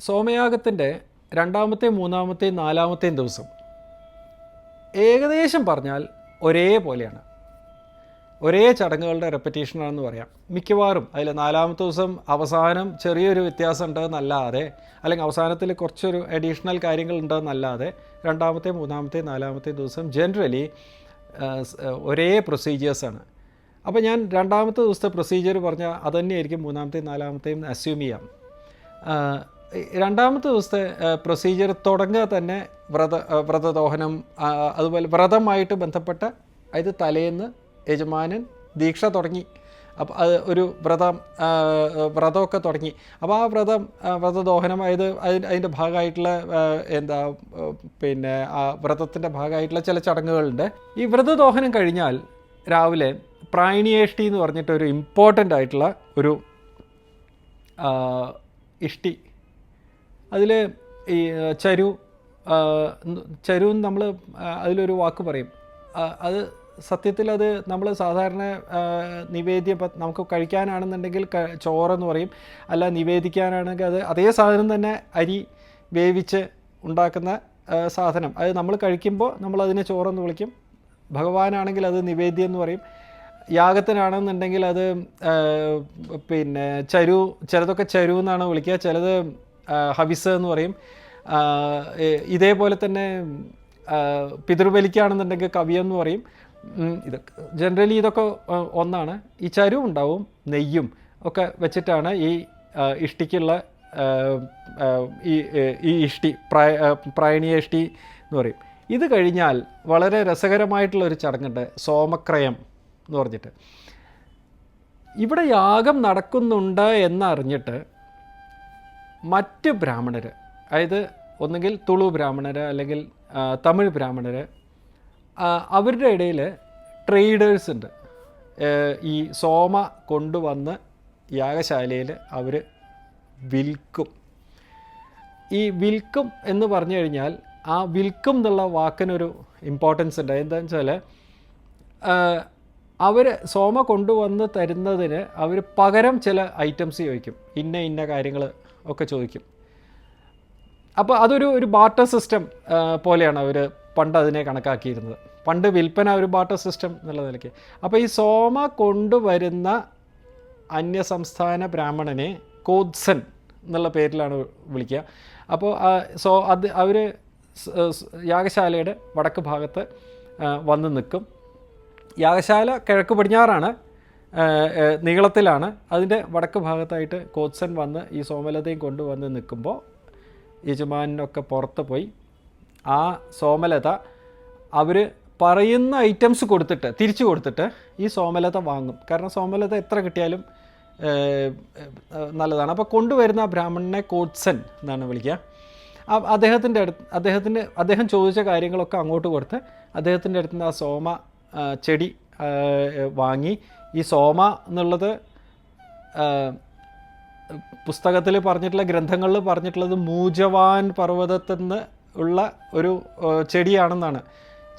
സോമയാഗത്തിന്റെ രണ്ടാമത്തെയും മൂന്നാമത്തെയും നാലാമത്തെയും ദിവസം. ഏകദേശം പറഞ്ഞാൽ ഒരേ പോലെയാണ് ഒരേ ചടങ്ങുകളുടെ റെപ്പറ്റീഷനാണെന്ന് പറയാം. മിക്കവാറും അതിൽ നാലാമത്തെ ദിവസം അവസാനം ചെറിയൊരു വ്യത്യാസം ഉണ്ടെന്നല്ലാതെ അല്ലെങ്കിൽ അവസാനത്തിൽ കുറച്ചൊരു അഡീഷണൽ കാര്യങ്ങൾ ഉണ്ടെന്നല്ലാതെ രണ്ടാമത്തെ മൂന്നാമത്തെ നാലാമത്തെ ദിവസം ജനറലി ഒരേ പ്രൊസീജിയേഴ്സാണ് അപ്പോൾ ഞാൻ രണ്ടാമത്തെ ദിവസത്തെ പ്രൊസീജിയർ പറഞ്ഞാൽ അതുതന്നെയായിരിക്കും മൂന്നാമത്തെയും നാലാമത്തെയും അസ്യൂം ചെയ്യാം. രണ്ടാമത്തെ ദിവസത്തെ പ്രൊസീജിയർ തുടങ്ങുക തന്നെ വ്രത വ്രതദോഹനം അതുപോലെ വ്രതമായിട്ട് ബന്ധപ്പെട്ട അതായത് തലേന്ന് യജമാനൻ ദീക്ഷ തുടങ്ങി. അപ്പോൾ അത് ഒരു വ്രതം വ്രതമൊക്കെ തുടങ്ങി. അപ്പോൾ ആ വ്രതം വ്രതദോഹനം അതായത് അതിന് അതിന്റെ ഭാഗമായിട്ടുള്ള എന്താ പിന്നെ ആ വ്രതത്തിന്റെ ഭാഗമായിട്ടുള്ള ചില ചടങ്ങുകളുണ്ട്. ഈ വ്രതദോഹനം കഴിഞ്ഞാൽ രാവിലെ പ്രായണിയേഷ്ടി എന്ന് പറഞ്ഞിട്ട് ഒരു ഇമ്പോർട്ടന്റ് ആയിട്ടുള്ള ഒരു ഇഷ്ടി അതിൽ ഈ ചരു ചരു നമ്മൾ അതിലൊരു വാക്ക് പറയും. അത് സത്യത്തിൽ അത് നമ്മൾ സാധാരണ നിവേദ്യം നമുക്ക് കഴിക്കാനാണെന്നുണ്ടെങ്കിൽ ചോറെന്ന് പറയും. അല്ല നിവേദിക്കാനാണെങ്കിൽ അത് അതേ സാധനം തന്നെ അരി വേവിച്ച് ഉണ്ടാക്കുന്ന സാധനം. അത് നമ്മൾ കഴിക്കുമ്പോൾ നമ്മൾ അതിനെ ചോറെന്ന് വിളിക്കും. ഭഗവാനാണെങ്കിൽ അത് നിവേദ്യം എന്ന് പറയും. യാഗത്തിനാണെന്നുണ്ടെങ്കിൽ അത് പിന്നെ ചരു ചിലതൊക്കെ ചരു എന്നാണ് വിളിക്കുക. ചിലത് ആ, ഹവിസ് എന്ന് പറയും. ഇതേപോലെ തന്നെ പിതൃബലിക്കാണെന്നുണ്ടെങ്കിൽ കവിയം എന്ന് പറയും. ഇത് ജനറലി ഇതൊക്കെ ഒന്നാണ്. ഈ ചരുവും ഉണ്ടാവും നെയ്യും ഒക്കെ വെച്ചിട്ടാണ് ഈ ഇഷ്ടിക്കുള്ള ഈ ഇഷ്ടി പ്രായ പ്രായണീയ ഇഷ്ടി എന്ന് പറയും. ഇത് കഴിഞ്ഞാൽ വളരെ രസകരമായിട്ടുള്ള ഒരു ചടങ്ങുണ്ട് സോമക്രയം എന്ന് പറഞ്ഞിട്ട്. ഇവിടെ യാഗം നടക്കുന്നുണ്ട് എന്നറിഞ്ഞിട്ട് മറ്റ് ബ്രാഹ്മണർ അതായത് ഒന്നുകിൽ തുളു ബ്രാഹ്മണർ അല്ലെങ്കിൽ തമിഴ് ബ്രാഹ്മണർ അവരുടെ ഇടയിൽ ട്രേഡേഴ്സ് ഉണ്ട്. ഈ സോമ കൊണ്ടുവന്ന് യാഗശാലയിൽ അവർ വിൽക്കും. ഈ വിൽക്കും എന്ന് പറഞ്ഞു കഴിഞ്ഞാൽ ആ വിൽക്കും എന്നുള്ള വാക്കിനൊരു ഇമ്പോർട്ടൻസ് ഉണ്ട്. എന്താണെന്ന് വെച്ചാൽ അവർ സോമ കൊണ്ടുവന്ന് തരുന്നതിന് അവർ പകരം ചില ഐറ്റംസ് ചോദിക്കും. ഇന്ന ഇന്ന കാര്യങ്ങൾ ഒക്കെ ചോദിക്കും. അപ്പോൾ അതൊരു ഒരു ബാർട്ടർ സിസ്റ്റം പോലെയാണ് അവർ പണ്ട് അതിനെ കണക്കാക്കിയിരുന്നത്. പണ്ട് വിൽപ്പന ഒരു ബാർട്ടർ സിസ്റ്റം എന്നുള്ള നിലയ്ക്ക്. അപ്പോൾ ഈ സോമ കൊണ്ടുവരുന്ന അന്യസംസ്ഥാന ബ്രാഹ്മണനെ കോത്സൻ എന്നുള്ള പേരിലാണ് വിളിക്കുക. അപ്പോൾ സോ അത് അവർ യാഗശാലയുടെ വടക്ക് ഭാഗത്ത് വന്ന് നിൽക്കും. യാഗശാല കിഴക്ക് പടിഞ്ഞാറാണ്. നീളത്തിലാണ്. അതിന്റെ വടക്ക് ഭാഗത്തായിട്ട് കോത്സൻ വന്ന് ഈ സോമലതയും കൊണ്ടുവന്ന് നിൽക്കുമ്പോൾ യജമാനൊക്കെ പുറത്ത് പോയി. ആ സോമലത അവർ പറയുന്ന ഐറ്റംസ് കൊടുത്തിട്ട് തിരിച്ചു കൊടുത്തിട്ട് ഈ സോമലത വാങ്ങും. കാരണം സോമലത എത്ര കിട്ടിയാലും നല്ലതാണ്. അപ്പോൾ കൊണ്ടുവരുന്ന ബ്രാഹ്മണനെ കോട്സൻ എന്നാണ് വിളിക്കുക. അദ്ദേഹത്തിന്റെ അടുത്ത് അദ്ദേഹത്തിന്റെ അദ്ദേഹം ചോദിച്ച കാര്യങ്ങളൊക്കെ അങ്ങോട്ട് കൊടുത്ത് അദ്ദേഹത്തിന്റെ അടുത്ത് നിന്ന് ആ സോമ ചെടി വാങ്ങി. ഈ സോമ എന്നുള്ളത് പുസ്തകത്തിൽ പറഞ്ഞിട്ടുള്ള ഗ്രന്ഥങ്ങളിൽ പറഞ്ഞിട്ടുള്ളത് മൂജവാൻ പർവതത്തിൽ നിന്ന് ഉള്ള ഒരു ചെടിയാണെന്നാണ്.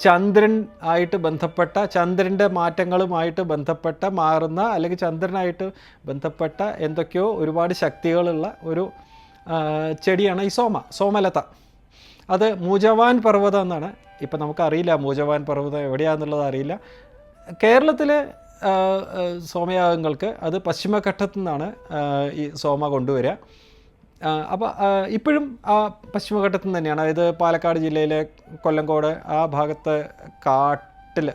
ചന്ദ്രൻ ആയിട്ട് ബന്ധപ്പെട്ട ചന്ദ്രന്റെ മാറ്റങ്ങളുമായിട്ട് ബന്ധപ്പെട്ട മാറുന്ന അല്ലെങ്കിൽ ചന്ദ്രനായിട്ട് ബന്ധപ്പെട്ട എന്തൊക്കെയോ ഒരുപാട് ശക്തികളുള്ള ഒരു ചെടിയാണ് ഈ സോമ സോമലത. അത് മൂജവാൻ പർവതം എന്നാണ്. ഇപ്പം നമുക്കറിയില്ല മൂജവാൻ പർവതം എവിടെയാണെന്നുള്ളത് അറിയില്ല. കേരളത്തിലെ സോമയാഗങ്ങൾക്ക് അത് പശ്ചിമഘട്ടത്തു നിന്നാണ് ഈ സോമ കൊണ്ടുവരിക. അപ്പോൾ ഇപ്പോഴും ആ പശ്ചിമഘട്ടത്തിൽ നിന്ന് തന്നെയാണ്. അതായത് പാലക്കാട് ജില്ലയിലെ കൊല്ലങ്കോട് ആ ഭാഗത്ത് കാട്ടിൽ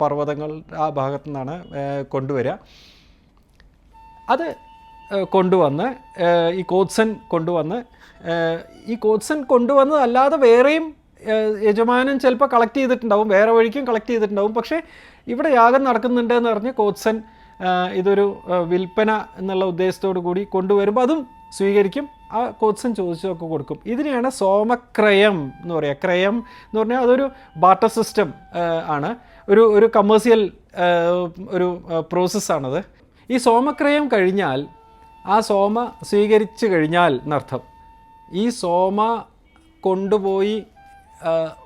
പർവതങ്ങൾ ആ ഭാഗത്തു നിന്നാണ് കൊണ്ടുവരിക. അത് കൊണ്ടുവന്ന് ഈ കോത്സൻ കൊണ്ടുവന്ന് ഈ കോത്സൻ കൊണ്ടുവന്നതല്ലാതെ വേറെയും യജമാനൻ ചിലപ്പോൾ കളക്ട് ചെയ്തിട്ടുണ്ടാവും. വേറെ വഴിക്കും കളക്ട് ചെയ്തിട്ടുണ്ടാവും. പക്ഷേ ഇവിടെ യാഗം നടക്കുന്നുണ്ട് എന്ന് പറഞ്ഞ് കോത്സൻ ഇതൊരു വിൽപ്പന എന്നുള്ള ഉദ്ദേശത്തോടു കൂടി കൊണ്ടുവരുമ്പോൾ അതും സ്വീകരിക്കും. ആ കോത്സൻ ചോദിച്ചതൊക്കെ കൊടുക്കും. ഇതിനെയാണ് സോമക്രയം എന്ന് പറയുക ക്രയം എന്ന് പറഞ്ഞാൽ അതൊരു ബാട്ടർ സിസ്റ്റം ആണ്. ഒരു ഒരു കമേഴ്സ്യൽ ഒരു പ്രോസസ്സാണത്. ഈ സോമക്രയം കഴിഞ്ഞാൽ ആ സോമ സ്വീകരിച്ചു കഴിഞ്ഞാൽ എന്നർത്ഥം ഈ സോമ കൊണ്ടുപോയി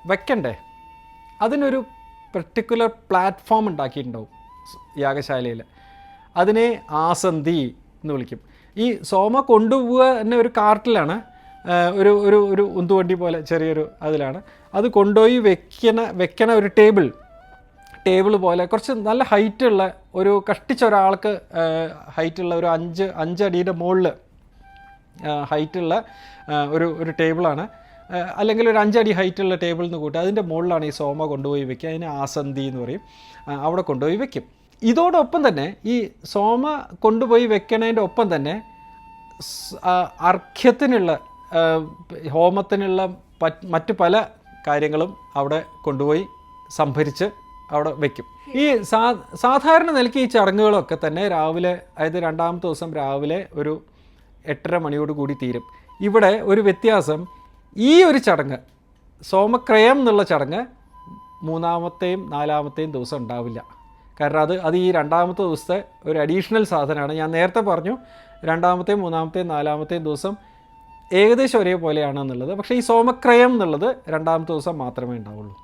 വെക്കണ്ടേ? അതിനൊരു പെർട്ടിക്കുലർ പ്ലാറ്റ്ഫോം ഉണ്ടാക്കിയിട്ടുണ്ടാവും. യാഗശാലയിൽ അതിനെ ആസന്തി എന്ന് വിളിക്കും. ഈ സോമ കൊണ്ടുപോവുക തന്നെ ഒരു കാർട്ടിലാണ് ഒരു ഒരു ഒരു ഉന്തുവണ്ടി പോലെ ചെറിയൊരു അതിലാണ്. അത് കൊണ്ടുപോയി വെക്കണ വെക്കണ ഒരു ടേബിൾ ടേബിൾ പോലെ കുറച്ച് നല്ല ഹൈറ്റുള്ള ഒരു കഷ്ടിച്ച ഒരാൾക്ക് ഹൈറ്റുള്ള ഒരു അഞ്ച് അഞ്ചടിയുടെ മുകളിൽ ഹൈറ്റുള്ള ഒരു ഒരു ടേബിളാണ്. അല്ലെങ്കിൽ ഒരു അഞ്ചടി ഹൈറ്റുള്ള ടേബിളിൽ നിന്ന് കൂട്ടി അതിന്റെ മുകളിലാണ് ഈ സോമ കൊണ്ടുപോയി വെക്കുക. അതിന് ആസന്തി എന്ന് പറയും. അവിടെ കൊണ്ടുപോയി വെക്കും. ഇതോടൊപ്പം തന്നെ ഈ സോമ കൊണ്ടുപോയി വെക്കണതിന്റെ ഒപ്പം തന്നെ അർഘ്യത്തിനുള്ള ഹോമത്തിനുള്ള മറ്റു പല കാര്യങ്ങളും അവിടെ കൊണ്ടുപോയി സംഭരിച്ച് അവിടെ വെക്കും. ഈ സാ സാധാരണ നിലയ്ക്ക് ഈ ചടങ്ങുകളൊക്കെ തന്നെ രാവിലെ അതായത് രണ്ടാമത്തെ ദിവസം രാവിലെ ഒരു എട്ടര മണിയോട് കൂടി തീരും. ഇവിടെ ഒരു വ്യത്യാസം ഈ ഒരു ചടങ്ങ് സോമക്രയം എന്നുള്ള ചടങ്ങ് മൂന്നാമത്തെയും നാലാമത്തെയും ദിവസം ഉണ്ടാവില്ല. കാരണം അത് അത് ഈ രണ്ടാമത്തെ ദിവസത്തെ ഒരു അഡീഷണൽ സാധനമാണ്. ഞാൻ നേരത്തെ പറഞ്ഞു രണ്ടാമത്തെയും മൂന്നാമത്തെയും നാലാമത്തെയും ദിവസം ഏകദേശം ഒരേപോലെയാണ് എന്നുള്ളത്. പക്ഷേ ഈ സോമക്രയം എന്നുള്ളത് രണ്ടാമത്തെ ദിവസം മാത്രമേ ഉണ്ടാവുള്ളൂ.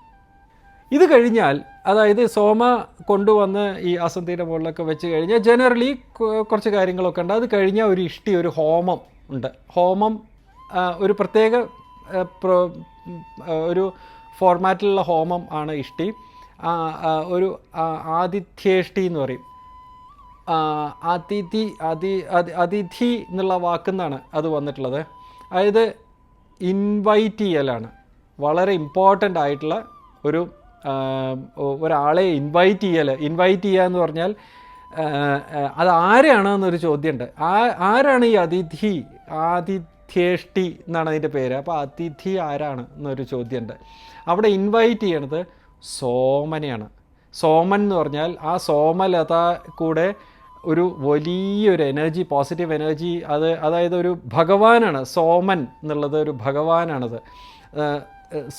ഇത് കഴിഞ്ഞാൽ അതായത് സോമ കൊണ്ടുവന്ന് ഈ അസന്തിയുടെ മുകളിലൊക്കെ വെച്ച് കഴിഞ്ഞാൽ ജനറലി കുറച്ച് കാര്യങ്ങളൊക്കെ ഉണ്ട്. അത് കഴിഞ്ഞാൽ ഒരു ഇഷ്ടി ഒരു ഹോമം ഉണ്ട്. ഹോമം ഒരു പ്രത്യേക ഒരു ഫോർമാറ്റിലുള്ള ഹോമം ആണ് ഇഷ്ടി. ഒരു ആതിഥ്യേഷ്ടി എന്ന് പറയും. അതിഥി അതി അതി അതിഥി എന്നുള്ള വാക്കുന്നാണ് അത് വന്നിട്ടുള്ളത്. അതായത് ഇൻവൈറ്റ് ചെയ്യലാണ്. വളരെ ഇമ്പോർട്ടന്റ് ആയിട്ടുള്ള ഒരു ഒരാളെ ഇൻവൈറ്റ് ചെയ്യൽ ഇൻവൈറ്റ് ചെയ്യുക എന്ന് പറഞ്ഞാൽ അത് ആരെയാണ് എന്നൊരു ചോദ്യമുണ്ട്. ആ ആരാണ് ഈ അതിഥി? ആതിഥ്യേഷ്ടി എന്നാണ് അതിന്റെ പേര്. അപ്പോൾ അതിഥി ആരാണ് എന്നൊരു ചോദ്യമുണ്ട്. അവിടെ ഇൻവൈറ്റ് ചെയ്യണത് സോമനെയാണ്. സോമൻ എന്ന് പറഞ്ഞാൽ ആ സോമലത കൂടെ ഒരു വലിയൊരു എനർജി പോസിറ്റീവ് എനർജി അത് അതായത് ഒരു ഭഗവാനാണ്. സോമൻ എന്നുള്ളത് ഒരു ഭഗവാനാണത്.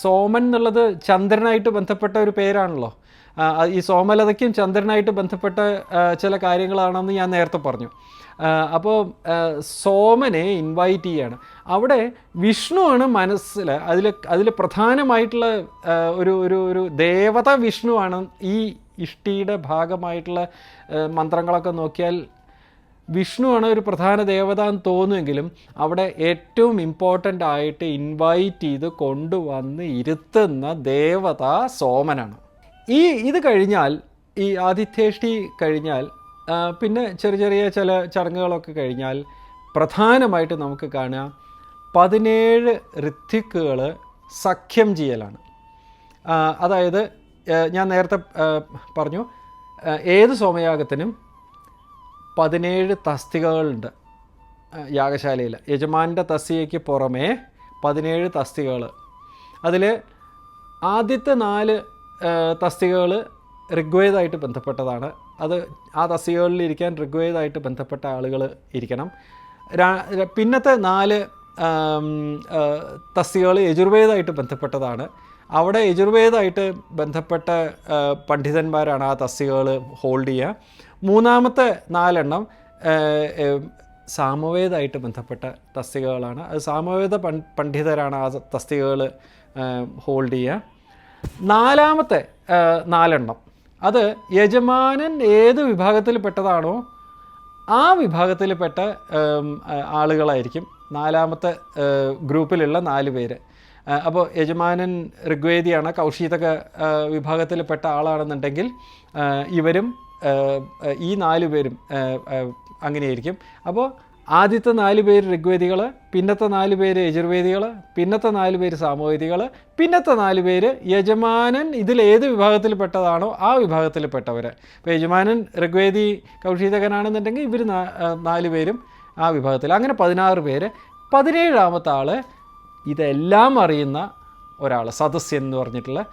സോമൻ എന്നുള്ളത് ചന്ദ്രനായിട്ട് ബന്ധപ്പെട്ട ഒരു പേരാണല്ലോ. ഈ സോമലതയ്ക്കും ചന്ദ്രനായിട്ട് ബന്ധപ്പെട്ട ചില കാര്യങ്ങളാണെന്ന് ഞാൻ നേരത്തെ പറഞ്ഞു. അപ്പോൾ സോമനെ ഇൻവൈറ്റ് ചെയ്യാണ്. അവിടെ വിഷ്ണുവാണ് മനസ്സിൽ അതിൽ അതിൽ പ്രധാനമായിട്ടുള്ള ഒരു ഒരു ഒരു ദേവത വിഷ്ണുവാണ് ഈ ഇഷ്ടിയുടെ ഭാഗമായിട്ടുള്ള മന്ത്രങ്ങളൊക്കെ നോക്കിയാൽ വിഷ്ണുവാണ് ഒരു പ്രധാന ദേവത എന്ന് തോന്നുമെങ്കിലും അവിടെ ഏറ്റവും ഇമ്പോർട്ടന്റ് ആയിട്ട് ഇൻവൈറ്റ് ചെയ്ത് കൊണ്ടുവന്ന് ഇരുത്തുന്ന ദേവത സോമനാണ്. ഈ ഇത് കഴിഞ്ഞാൽ ഈ ആതിഥ്യേഷ്ടി കഴിഞ്ഞാൽ പിന്നെ ചെറിയ ചെറിയ ചില ചടങ്ങുകളൊക്കെ കഴിഞ്ഞാൽ പ്രധാനമായിട്ട് നമുക്ക് കാണുക പതിനേഴ് ഋത്വിക്കുകൾ സഖ്യം ചെയ്യലാണ്. അതായത് ഞാൻ നേരത്തെ പറഞ്ഞു ഏത് സോമയാഗത്തിനും പതിനേഴ് തസ്തികകളുണ്ട്. യാഗശാലയിൽ. യജമാന്റെ തസ്തികയ്ക്ക് പുറമേ പതിനേഴ് തസ്തികകൾ അതിൽ ആദ്യത്തെ നാല് തസ്തികകൾ ഋഗ്വേദമായിട്ട് ബന്ധപ്പെട്ടതാണ്. അത് ആ തസ്തികകളിൽ ഇരിക്കാൻ ഋഗ്വേദമായിട്ട് ബന്ധപ്പെട്ട ആളുകൾ ഇരിക്കണം. പിന്നത്തെ നാല് തസ്തികകൾ യജുർവേദമായിട്ട് ബന്ധപ്പെട്ടതാണ്. അവിടെ യജുർവേദമായിട്ട് ബന്ധപ്പെട്ട പണ്ഡിതന്മാരാണ് ആ തസ്തികകൾ ഹോൾഡ് ചെയ്യുക. മൂന്നാമത്തെ നാലെണ്ണം സാമവേദമായിട്ട് ബന്ധപ്പെട്ട തസ്തികകളാണ്. അത് സാമവേദ പണ്ഡിതരാണ് ആ തസ്തികകൾ ഹോൾഡ് ചെയ്യുക. നാലാമത്തെ നാലെണ്ണം അത് യജമാനൻ ഏത് വിഭാഗത്തിൽപ്പെട്ടതാണോ ആ വിഭാഗത്തിൽപ്പെട്ട ആളുകളായിരിക്കും നാലാമത്തെ ഗ്രൂപ്പിലുള്ള നാല് പേര്. അപ്പോൾ യജമാനൻ ഋഗ്വേദിയാണ് കൗശീതക വിഭാഗത്തിൽപ്പെട്ട ആളാണെന്നുണ്ടെങ്കിൽ ഇവരും ഈ നാല് പേരും അങ്ങനെയായിരിക്കും. അപ്പോൾ ആദ്യത്തെ നാല് പേര് ഋഗ്വേദികൾ പിന്നത്തെ നാല് പേര് യജുർവേദികൾ പിന്നത്തെ നാല് പേര് സാമവേദികൾ പിന്നത്തെ നാല് പേര് യജമാനൻ ഇതിൽ ഏത് വിഭാഗത്തിൽപ്പെട്ടതാണോ ആ വിഭാഗത്തിൽപ്പെട്ടവർ ഇപ്പോൾ യജമാനൻ ഋഗ്വേദി കൗഷീതകനാണെന്നുണ്ടെങ്കിൽ ഇവർ നാല് പേരും ആ വിഭാഗത്തിൽ. അങ്ങനെ പതിനാറ് പേര്. പതിനേഴാമത്തെ ആൾ ഇതെല്ലാം അറിയുന്ന ഒരാൾ സദസ്യൻ എന്ന് പറഞ്ഞിട്ടുള്ള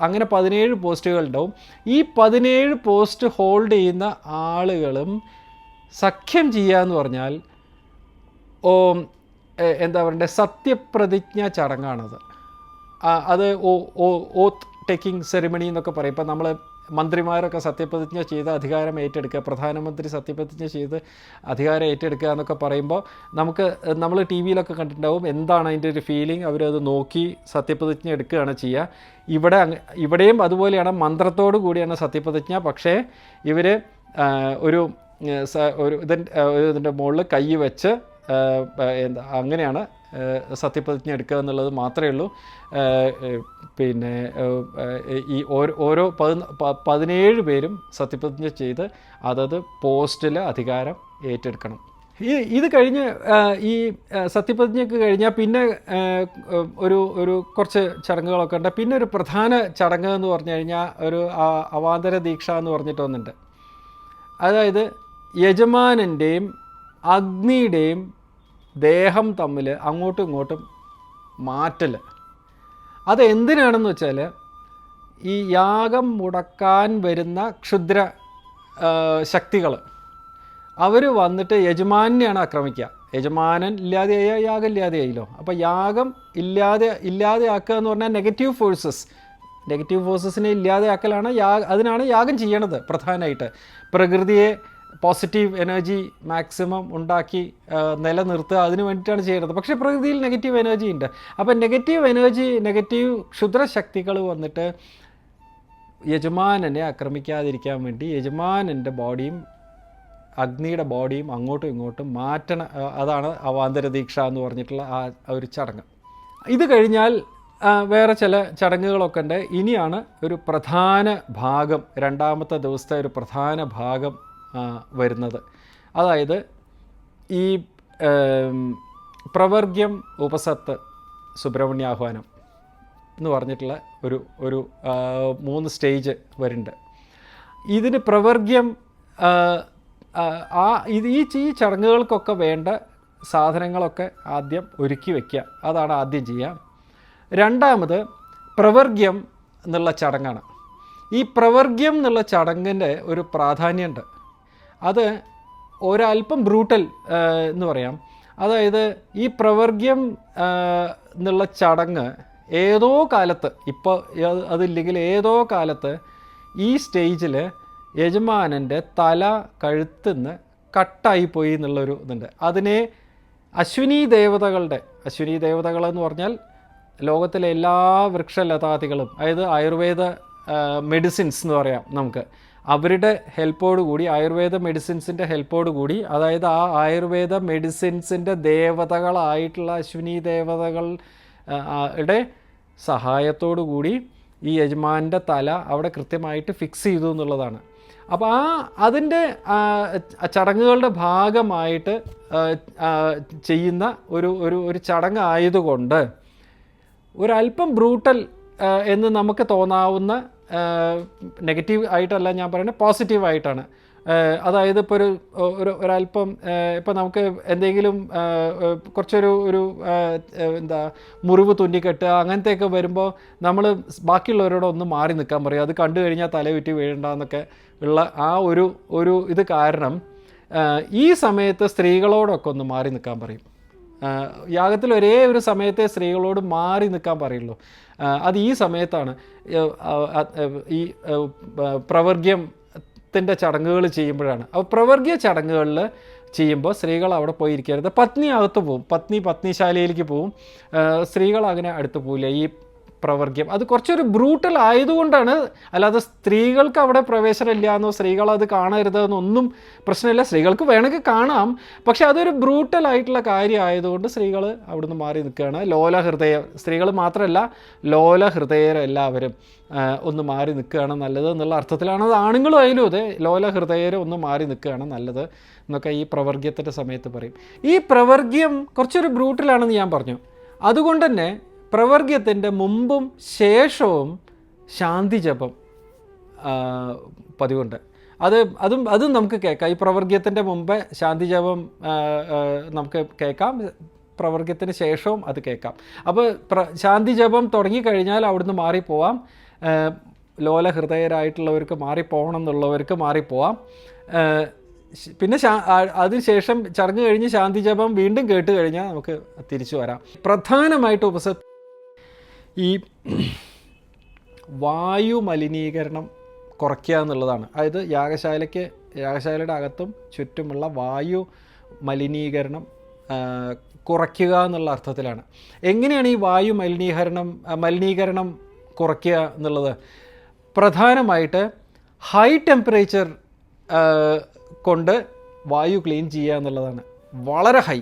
അങ്ങനെ പതിനേഴ് പോസ്റ്റുകൾ ഉണ്ടാവും. ഈ പതിനേഴ് പോസ്റ്റ് ഹോൾഡ് ചെയ്യുന്ന ആളുകളും സഖ്യം ചെയ്യുക എന്ന് പറഞ്ഞാൽ ഓ എന്താ പറയണ്ടേ സത്യപ്രതിജ്ഞ ചടങ്ങാണത്. അത് ഓ ഓത്ത് ടേക്കിംഗ് സെറിമണി എന്നൊക്കെ പറയും. ഇപ്പം നമ്മൾ മന്ത്രിമാരൊക്കെ സത്യപ്രതിജ്ഞ ചെയ്ത് അധികാരം ഏറ്റെടുക്കുക പ്രധാനമന്ത്രി സത്യപ്രതിജ്ഞ ചെയ്ത് അധികാരം ഏറ്റെടുക്കുക എന്നൊക്കെ പറയുമ്പോൾ നമുക്ക് നമ്മൾ ടി വിയിലൊക്കെ കണ്ടിട്ടുണ്ടാവും എന്താണ് അതിന്റെ ഒരു ഫീലിംഗ് അവരത് നോക്കി സത്യപ്രതിജ്ഞ എടുക്കുകയാണ് ചെയ്യുക. ഇവിടെ ഇവിടെയും അതുപോലെയാണ് മന്ത്രത്തോടു കൂടിയാണ് സത്യപ്രതിജ്ഞ. പക്ഷേ ഇവർ ഒരു ഒരു ഇതിന്റെ ഇതിന്റെ മുകളിൽ കൈ വെച്ച് എന്താ അങ്ങനെയാണ് സത്യപ്രതിജ്ഞ എടുക്കുക എന്നുള്ളത് മാത്രമേ ഉള്ളൂ. പിന്നെ ഈ ഓരോ പതിനേഴ് പേരും സത്യപ്രതിജ്ഞ ചെയ്ത് അതത് പോസ്റ്റിൽ അധികാരം ഏറ്റെടുക്കണം. ഈ ഇത് കഴിഞ്ഞ് ഈ സത്യപ്രതിജ്ഞയ്ക്ക് കഴിഞ്ഞാൽ പിന്നെ ഒരു ഒരു കുറച്ച് ചടങ്ങുകളൊക്കെ ഉണ്ട്. പിന്നെ ഒരു പ്രധാന ചടങ്ങ് എന്ന് പറഞ്ഞു കഴിഞ്ഞാൽ ഒരു അവാന്തര ദീക്ഷ എന്ന് പറഞ്ഞിട്ട് ഒന്നുണ്ട്. അതായത് യജമാനന്റെയും അഗ്നിയുടെയും ദേഹം തമ്മിൽ അങ്ങോട്ടും ഇങ്ങോട്ടും മാറ്റൽ അത് എന്തിനാണെന്ന് വെച്ചാൽ ഈ യാഗം മുടക്കാൻ വരുന്ന ക്ഷുദ്ര ശക്തികൾ അവർ വന്നിട്ട് യജമാനെയാണ് ആക്രമിക്കുക യജമാനൻ ഇല്ലാതെയായ യാഗം ഇല്ലാതെയായില്ലോ. അപ്പോൾ യാഗം ഇല്ലാതെ ഇല്ലാതെയാക്കുക എന്ന് പറഞ്ഞാൽ നെഗറ്റീവ് ഫോഴ്സസ് നെഗറ്റീവ് ഫോഴ്സസിനെ ഇല്ലാതെയാക്കലാണ് യാ അതിനാണ് യാഗം ചെയ്യണത് പ്രധാനമായിട്ട് പ്രകൃതിയെ പോസിറ്റീവ് എനർജി മാക്സിമം ഉണ്ടാക്കി നിലനിർത്തുക. അതിന് വേണ്ടിയിട്ടാണ് ചെയ്യുന്നത് പക്ഷേ പ്രകൃതിയിൽ നെഗറ്റീവ് എനർജി ഉണ്ട്. അപ്പോൾ നെഗറ്റീവ് എനർജി നെഗറ്റീവ് ക്ഷുദ്രശക്തികൾ വന്നിട്ട് യജമാനനെ ആക്രമിക്കാതിരിക്കാൻ വേണ്ടി യജമാനന്റെ ബോഡിയും അഗ്നിയുടെ ബോഡിയും അങ്ങോട്ടും ഇങ്ങോട്ടും മാറ്റണ അതാണ് അവാന്തര ദീക്ഷ എന്ന് പറഞ്ഞിട്ടുള്ള ആ ഒരു ചടങ്ങ്. ഇത് കഴിഞ്ഞാൽ വേറെ ചില ചടങ്ങുകളൊക്കെ ഉണ്ട്. ഇനിയാണ് ഒരു പ്രധാന ഭാഗം രണ്ടാമത്തെ ദിവസത്തെ ഒരു പ്രധാന ഭാഗം വരുന്നത്. അതായത് ഈ പ്രവർഗ്യം ഉപസത്ത് സുബ്രഹ്മണ്യാഹ്വാനം എന്ന് പറഞ്ഞിട്ടുള്ള ഒരു ഒരു മൂന്ന് സ്റ്റേജ് വരുന്നുണ്ട്. ഇതിന് പ്രവർഗ്യം ആ ഇത് ഈ ഈ ചടങ്ങുകൾക്കൊക്കെ വേണ്ട സാധനങ്ങളൊക്കെ ആദ്യം ഒരുക്കി വയ്ക്കുക അതാണ് ആദ്യം ചെയ്യുക. രണ്ടാമത് പ്രവർഗ്യം എന്നുള്ള ചടങ്ങാണ്. ഈ പ്രവർഗ്യം എന്നുള്ള ചടങ്ങിന്റെ ഒരു പ്രാധാന്യമുണ്ട്. അത് ഒരല്പം ബ്രൂട്ടൽ എന്ന് പറയാം. അതായത് ഈ പ്രവർഗ്യം എന്നുള്ള ചടങ്ങ് ഏതോ കാലത്ത് ഇപ്പോൾ അതില്ലെങ്കിൽ ഏതോ കാലത്ത് ഈ സ്റ്റേജിൽ യജമാനന്റെ തല കഴുത്തുനിന്ന് കട്ടായി പോയി എന്നുള്ളൊരു ഇതുണ്ട്. അതിനെ അശ്വിനി ദേവതകളുടെ അശ്വിനി ദേവതകൾ എന്ന് പറഞ്ഞാൽ ലോകത്തിലെ എല്ലാ വൃക്ഷലതാദികളും അതായത് ആയുർവേദ മെഡിസിൻസ് എന്ന് പറയാം നമുക്ക്. അവരുടെ ഹെൽപ്പോട് കൂടി ആയുർവേദ മെഡിസിൻസിന്റെ ഹെൽപ്പോട് കൂടി അതായത് ആ ആയുർവേദ മെഡിസിൻസിന്റെ ദേവതകളായിട്ടുള്ള അശ്വിനി ദേവതകൾ യുടെ സഹായത്തോടു കൂടി ഈ യജമാന്റെ തല അവിടെ കൃത്യമായിട്ട് ഫിക്സ് ചെയ്തു എന്നുള്ളതാണ്. അപ്പോൾ ആ അതിന്റെ ചടങ്ങുകളുടെ ഭാഗമായിട്ട് ചെയ്യുന്ന ഒരു ഒരു ഒരു ചടങ്ങായതുകൊണ്ട് ഒരല്പം ബ്രൂട്ടൽ എന്ന് നമുക്ക് തോന്നാവുന്ന നെഗറ്റീവ് ആയിട്ടല്ല ഞാൻ പറയുന്നത് പോസിറ്റീവ് ആയിട്ടാണ്. അതായത് ഇപ്പോൾ ഒരു ഒരു ഒരല്പം ഇപ്പോൾ നമുക്ക് എന്തെങ്കിലും കുറച്ചൊരു ഒരു എന്താ മുറിവ് തുന്നിക്കെട്ടുക അങ്ങനത്തെയൊക്കെ വരുമ്പോൾ നമ്മൾ ബാക്കിയുള്ളവരോട് ഒന്ന് മാറി നിൽക്കാൻ പറയും. അത് കണ്ടു കഴിഞ്ഞാൽ തല വിറ്റി വീഴണ്ടെന്നൊക്കെ ഉള്ള ആ ഒരു ഒരു ഇത് കാരണം ഈ സമയത്ത് സ്ത്രീകളോടൊക്കെ ഒന്ന് മാറി നിൽക്കാൻ പറയും. യാഗത്തിൽ ഒരേ ഒരു സമയത്തെ സ്ത്രീകളോട് മാറി നിൽക്കാൻ പറയുള്ളൂ അത് ഈ സമയത്താണ് ഈ പ്രവർഗ്യത്തിന്റെ ചടങ്ങുകൾ ചെയ്യുമ്പോഴാണ്. അപ്പോൾ പ്രവർഗ്യ ചടങ്ങുകളിൽ ചെയ്യുമ്പോൾ സ്ത്രീകൾ അവിടെ പോയിരിക്കരുത്. പത്നി അകത്ത് പോവും. പത്നി പത്നിശാലയിലേക്ക് പോവും. സ്ത്രീകൾ അങ്ങനെ അടുത്ത് പോവില്ല. ഈ പ്രവർഗ്യം അത് കുറച്ചൊരു ബ്രൂട്ടൽ ആയതുകൊണ്ടാണ് അല്ലാതെ സ്ത്രീകൾക്ക് അവിടെ പ്രവേശനമില്ല എന്നോ സ്ത്രീകൾ അത് കാണരുത് എന്നൊന്നും പ്രശ്നമില്ല. സ്ത്രീകൾക്ക് വേണമെങ്കിൽ കാണാം. പക്ഷെ അതൊരു ബ്രൂട്ടൽ ആയിട്ടുള്ള കാര്യം ആയതുകൊണ്ട് സ്ത്രീകൾ അവിടുന്ന് മാറി നിൽക്കുകയാണ്. ലോല ഹൃദയ സ്ത്രീകൾ മാത്രമല്ല ലോല ഒന്ന് മാറി നിൽക്കുകയാണ് നല്ലത് എന്നുള്ള അർത്ഥത്തിലാണ്. അത് ആണുങ്ങളും ആയാലും അതെ ലോല ഒന്ന് മാറി നിൽക്കുകയാണ് നല്ലത് എന്നൊക്കെ ഈ പ്രവർഗ്യത്തിന്റെ സമയത്ത് പറയും. ഈ പ്രവർഗ്യം കുറച്ചൊരു ബ്രൂട്ടലാണെന്ന് ഞാൻ പറഞ്ഞു. അതുകൊണ്ട് തന്നെ പ്രവർഗ്യത്തിന്റെ മുമ്പും ശേഷവും ശാന്തി ജപം പതിവുണ്ട്. അത് അതും അതും നമുക്ക് കേൾക്കാം. ഈ പ്രവർഗ്യത്തിന്റെ മുമ്പ് ശാന്തി ജപം നമുക്ക് കേൾക്കാം. പ്രവർഗ്യത്തിന് ശേഷവും അത് കേൾക്കാം. അപ്പോൾ പ്ര ശാന്തി ജപം തുടങ്ങിക്കഴിഞ്ഞാൽ അവിടുന്ന് മാറിപ്പോവാം. ലോല ഹൃദയരായിട്ടുള്ളവർക്ക് മാറിപ്പോകണം എന്നുള്ളവർക്ക് മാറിപ്പോവാം. പിന്നെ അതിനുശേഷം ചടങ്ങ് കഴിഞ്ഞ് ശാന്തി ജപം വീണ്ടും കേട്ട് കഴിഞ്ഞാൽ നമുക്ക് തിരിച്ചു വരാം. പ്രധാനമായിട്ട് ഉപസ ഈ വായു മലിനീകരണം കുറയ്ക്കുക എന്നുള്ളതാണ്. അതായത് യാഗശാലയ്ക്ക് യാഗശാലയുടെ അകത്തും ചുറ്റുമുള്ള വായു മലിനീകരണം കുറയ്ക്കുക എന്നുള്ള അർത്ഥത്തിലാണ്. എങ്ങനെയാണ് ഈ വായു മലിനീകരണം മലിനീകരണം കുറയ്ക്കുക എന്നുള്ളത്? പ്രധാനമായിട്ട് ഹൈ ടെമ്പറേച്ചർ കൊണ്ട് വായു ക്ലീൻ ചെയ്യുക എന്നുള്ളതാണ്. വളരെ ഹൈ.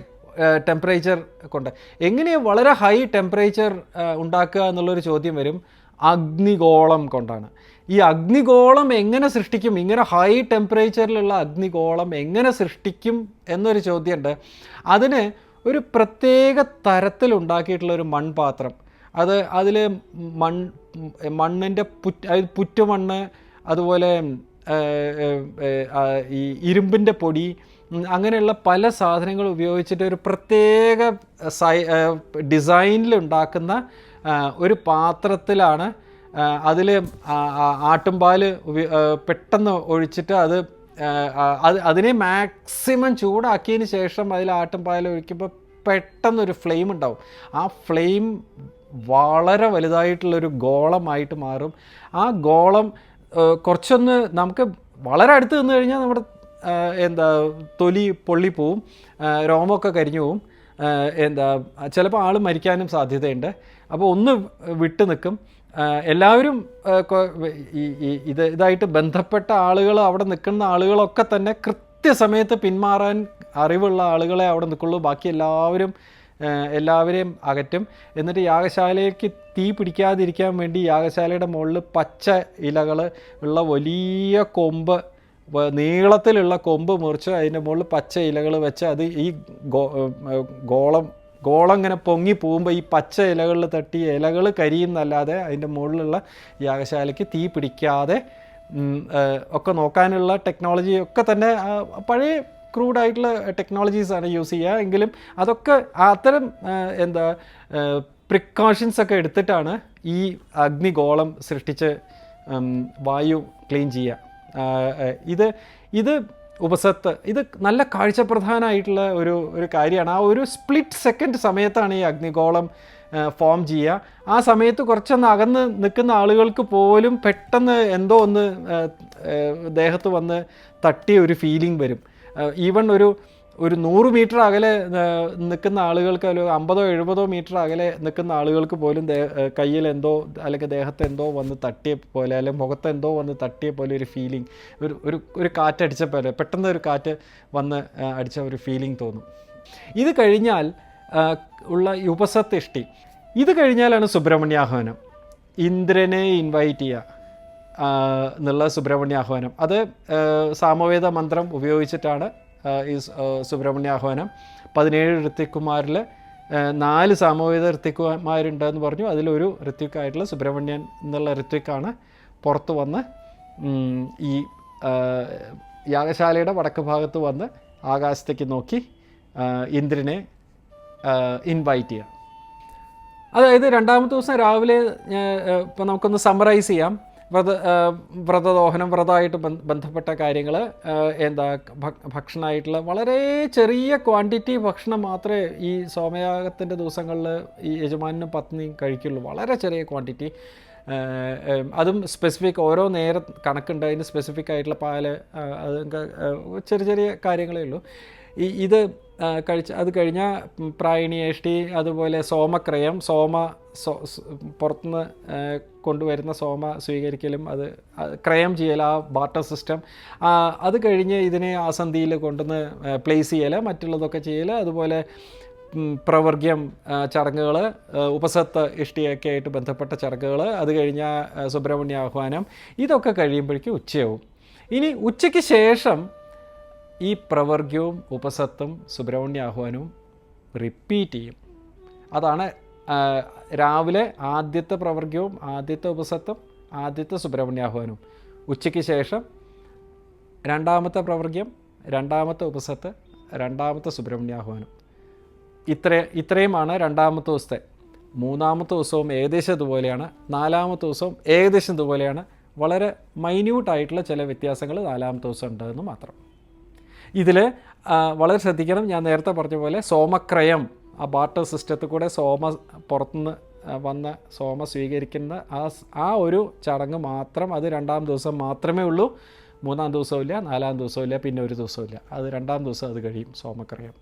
ടെമ്പറേച്ചർ കൊണ്ട്. എങ്ങനെയാണ് വളരെ ഹൈ ടെമ്പറേച്ചർ ഉണ്ടാക്കുക എന്നുള്ളൊരു ചോദ്യം വരും. അഗ്നിഗോളം കൊണ്ടാണ്. ഈ അഗ്നിഗോളം എങ്ങനെ സൃഷ്ടിക്കും? ഇങ്ങനെ ഹൈ ടെമ്പറേച്ചറിലുള്ള അഗ്നിഗോളം എങ്ങനെ സൃഷ്ടിക്കും എന്നൊരു ചോദ്യമുണ്ട് അതിന് ഒരു പ്രത്യേക തരത്തിൽ ഉണ്ടാക്കിയിട്ടുള്ള ഒരു മൺപാത്രം. അത് അതിൽ മൺ മണ്ണിന്റെ പുറ്റ് അതായത് പുറ്റുമണ്ണ് അതുപോലെ ഈ ഇരുമ്പിന്റെ പൊടി അങ്ങനെയുള്ള പല സാധനങ്ങൾ ഉപയോഗിച്ചിട്ട് ഒരു പ്രത്യേക സൈ ഡിസൈനിൽ ഉണ്ടാക്കുന്ന ഒരു പാത്രത്തിലാണ് അതിൽ ആട്ടുംപാൽ പെട്ടെന്ന് ഒഴിച്ചിട്ട് അത് അത് അതിനെ മാക്സിമം ചൂടാക്കിയതിന് ശേഷം അതിൽ ആട്ടുംപാൽ ഒഴിക്കുമ്പോൾ പെട്ടെന്നൊരു ഫ്ലെയിം ഉണ്ടാവും. ആ ഫ്ലെയിം വളരെ വലുതായിട്ടുള്ളൊരു ഗോളമായിട്ട് മാറും. ആ ഗോളം കുറച്ചൊന്ന് നമുക്ക് വളരെ അടുത്ത് നിന്ന് കഴിഞ്ഞാൽ നമ്മുടെ എന്താ തൊലി പൊള്ളിപ്പോവും രോമമൊക്കെ കരിഞ്ഞു പോവും. എന്താ ചിലപ്പോൾ ആൾ മരിക്കാനും സാധ്യതയുണ്ട്. അപ്പോൾ ഒന്ന് വിട്ടു നിൽക്കും. എല്ലാവരും ഇത് ഇതായിട്ട് ബന്ധപ്പെട്ട ആളുകൾ അവിടെ നിൽക്കുന്ന ആളുകളൊക്കെ തന്നെ കൃത്യസമയത്ത് പിന്മാറാൻ അറിവുള്ള ആളുകളെ അവിടെ നിൽക്കുള്ളൂ. ബാക്കി എല്ലാവരും എല്ലാവരെയും അകറ്റും. എന്നിട്ട് യാഗശാലയ്ക്ക് തീ പിടിക്കാതിരിക്കാൻ വേണ്ടി യാഗശാലയുടെ മുകളിൽ പച്ച ഇലകൾ ഉള്ള വലിയ കൊമ്പ് നീളത്തിലുള്ള കൊമ്പ് മുറിച്ച് അതിന്റെ മുകളിൽ പച്ച ഇലകൾ വെച്ച് അത് ഈ ഗോളം ഗോളം ഇങ്ങനെ പൊങ്ങി പോകുമ്പോൾ ഈ പച്ച ഇലകളിൽ തട്ടി ഇലകൾ കരിയുന്നല്ലാതെ അതിന്റെ മുകളിലുള്ള യാഗശാലയ്ക്ക് തീ പിടിക്കാതെ ഒക്കെ നോക്കാനുള്ള ടെക്നോളജി ഒക്കെ തന്നെ പഴയ ക്രൂഡായിട്ടുള്ള ടെക്നോളജീസാണ് യൂസ് ചെയ്യുക. എങ്കിലും അതൊക്കെ അത്തരം എന്താ പ്രിക്കോഷൻസ് ഒക്കെ എടുത്തിട്ടാണ് ഈ അഗ്നിഗോളം സൃഷ്ടിച്ച് വായു ക്ലീൻ ചെയ്യുക. ഇത് ഇത് ഉപസത്ത് ഇത് നല്ല കാഴ്ചപ്രധാനമായിട്ടുള്ള ഒരു ഒരു കാര്യമാണ്. ആ ഒരു സ്പ്ലിറ്റ് സെക്കൻഡ് സമയത്താണ് ഈ അഗ്നിഗോളം ഫോം ചെയ്യുക. ആ സമയത്ത് കുറച്ചൊന്ന് അകന്ന് നിൽക്കുന്ന ആളുകൾക്ക് പോലും പെട്ടെന്ന് എന്തോ ഒന്ന് ദേഹത്ത് വന്ന് തട്ടിയ ഒരു ഫീലിംഗ് വരും. ഈവൺ ഒരു ഒരു നൂറ് മീറ്റർ അകലെ നിൽക്കുന്ന ആളുകൾക്ക് ഒരു അമ്പതോ എഴുപതോ മീറ്റർ അകലെ നിൽക്കുന്ന ആളുകൾക്ക് പോലും കയ്യിൽ എന്തോ അല്ലെങ്കിൽ ദേഹത്ത് എന്തോ വന്ന് തട്ടിയ പോലെ അല്ലെങ്കിൽ മുഖത്ത് എന്തോ വന്ന് തട്ടിയ പോലെ ഒരു ഫീലിംഗ് ഒരു ഒരു ഒരു കാറ്റടിച്ച പോലെ പെട്ടെന്ന് ഒരു കാറ്റ് വന്ന് അടിച്ച ഒരു ഫീലിംഗ് തോന്നും. ഇത് കഴിഞ്ഞാൽ ഉള്ള ഉപസത്തിഷ്ടി ഇത് കഴിഞ്ഞാലാണ് സുബ്രഹ്മണ്യാഹ്വാനം ഇന്ദ്രനെ ഇൻവൈറ്റ് ചെയ്യുക എന്നുള്ള സുബ്രഹ്മണ്യാഹ്വാനം അത് സാമവേദ മന്ത്രം ഉപയോഗിച്ചിട്ടാണ് ഈ സുബ്രഹ്മണ്യാഹ്വാനം പതിനേഴ് ഋത്വിക്കുമാരിൽ നാല് സാമൂഹിക ഋത്വിക്കുമാരുണ്ടെന്ന് പറഞ്ഞു. അതിലൊരു ഋത്വിക്കായിട്ടുള്ള സുബ്രഹ്മണ്യൻ എന്നുള്ള ഋത്വിക്കാണ് പുറത്ത് വന്ന് ഈ യാഗശാലയുടെ വടക്ക് ഭാഗത്ത് വന്ന് ആകാശത്തേക്ക് നോക്കി ഇന്ദ്രനെ ഇൻവൈറ്റ് ചെയ്യുക. അതായത് രണ്ടാമത്തെ ദിവസം രാവിലെ ഇപ്പം നമുക്കൊന്ന് സമ്മറൈസ് ചെയ്യാം. വ്രത വ്രതദോഹനം വ്രതമായിട്ട് ബന്ധപ്പെട്ട കാര്യങ്ങൾ എന്താ ഭക്ഷണമായിട്ടുള്ള വളരെ ചെറിയ ക്വാണ്ടിറ്റി ഭക്ഷണം മാത്രമേ ഈ സോമയാഗത്തിന്റെ ദിവസങ്ങളിൽ ഈ യജമാനും പത്നിയും കഴിക്കുള്ളൂ. വളരെ ചെറിയ ക്വാണ്ടിറ്റി അതും സ്പെസിഫിക് ഓരോ നേരം കണക്കുണ്ട്. അതിന് സ്പെസിഫിക് ആയിട്ടുള്ള പാൽ അത് ചെറിയ ചെറിയ കാര്യങ്ങളേ ഉള്ളൂ. ഈ ഇത് കഴിച്ച് അത് കഴിഞ്ഞാൽ പ്രായണിയേഷ്ടി അതുപോലെ സോമക്രയം സോമ സോ പുറത്തുനിന്ന് കൊണ്ടുവരുന്ന സോമ സ്വീകരിക്കലും അത് ക്രയം ചെയ്യൽ ആ ബാർട്ടർ സിസ്റ്റം അത് കഴിഞ്ഞ് ഇതിനെ ആസന്ധിയിൽ കൊണ്ടുവന്ന് പ്ലേസ് ചെയ്യൽ മറ്റുള്ളതൊക്കെ ചെയ്യൽ അതുപോലെ പ്രവർഗ്യം ചടങ്ങുകൾ ഉപസത്ത് ഇഷ്ടിയൊക്കെ ആയിട്ട് ബന്ധപ്പെട്ട ചടങ്ങുകൾ അത് കഴിഞ്ഞ സുബ്രഹ്മണ്യ ആഹ്വാനം ഇതൊക്കെ കഴിയുമ്പോഴേക്കും ഉച്ചയാവും. ഇനി ഉച്ചയ്ക്ക് ശേഷം ഈ പ്രവർഗ്യവും ഉപസത്തും സുബ്രഹ്മണ്യ ആഹ്വാനവും റിപ്പീറ്റ് ചെയ്യും. അതാണ് രാവിലെ ആദ്യത്തെ പ്രവർഗ്യവും ആദ്യത്തെ ഉപസത്തും ആദ്യത്തെ സുബ്രഹ്മണ്യാഹ്വാനവും ഉച്ചയ്ക്ക് ശേഷം രണ്ടാമത്തെ പ്രവർഗ്യം രണ്ടാമത്തെ ഉപസത്ത് രണ്ടാമത്തെ സുബ്രഹ്മണ്യാഹ്വാനം ഇത്ര ഇത്രയുമാണ് രണ്ടാമത്തെ ദിവസത്തെ. മൂന്നാമത്തെ ദിവസവും ഏകദേശം ഇതുപോലെയാണ്. നാലാമത്തെ ദിവസവും ഏകദേശം ഇതുപോലെയാണ്. വളരെ മൈന്യൂട്ടായിട്ടുള്ള ചില വ്യത്യാസങ്ങൾ നാലാമത്തെ ദിവസം ഉണ്ടെന്ന് മാത്രം. ഇതിൽ വളരെ ശ്രദ്ധിക്കണം. ഞാൻ നേരത്തെ പറഞ്ഞ പോലെ സോമക്രയം ആ ബാർട്ടർ സിസ്റ്റത്തിൽ കൂടെ സോമ പുറത്തുനിന്ന് വന്ന സോമ സ്വീകരിക്കുന്ന ആ ആ ഒരു ചടങ്ങ് മാത്രം അത് രണ്ടാം ദിവസം മാത്രമേ ഉള്ളൂ. മൂന്നാം ദിവസവും ഇല്ല നാലാം ദിവസവും ഇല്ല പിന്നെ ഒരു ദിവസവും ഇല്ല. അത് രണ്ടാം ദിവസം അത് കഴിയും സോമക്രയം.